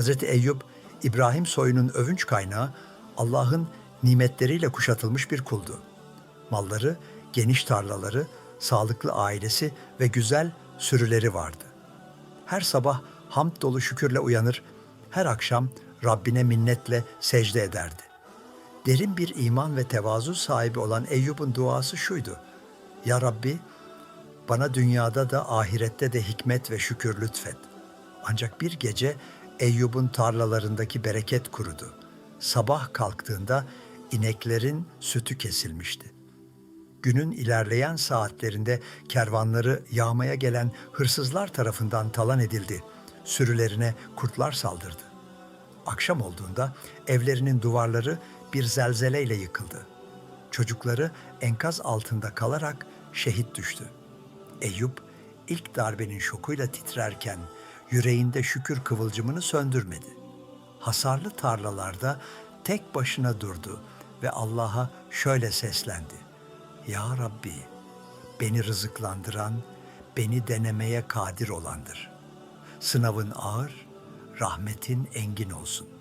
Hz. Eyüp, İbrahim soyunun övünç kaynağı Allah'ın nimetleriyle kuşatılmış bir kuldu. Malları, geniş tarlaları, sağlıklı ailesi ve güzel sürüleri vardı. Her sabah hamd dolu şükürle uyanır, her akşam Rabbine minnetle secde ederdi. Derin bir iman ve tevazu sahibi olan Eyyub'un duası şuydu. Ya Rabbi, bana dünyada da ahirette de hikmet ve şükür lütfet. Ancak bir gece Eyyub'un tarlalarındaki bereket kurudu. Sabah kalktığında ineklerin sütü kesilmişti. Günün ilerleyen saatlerinde kervanları yağmaya gelen hırsızlar tarafından talan edildi. Sürülerine kurtlar saldırdı. Akşam olduğunda evlerinin duvarları bir zelzeleyle yıkıldı. Çocukları enkaz altında kalarak şehit düştü. Eyüp ilk darbenin şokuyla titrerken yüreğinde şükür kıvılcımını söndürmedi. Hasarlı tarlalarda tek başına durdu ve Allah'a şöyle seslendi. Ya Rabbi, beni rızıklandıran, beni denemeye kadir olandır. Sınavın ağır, rahmetin engin olsun.''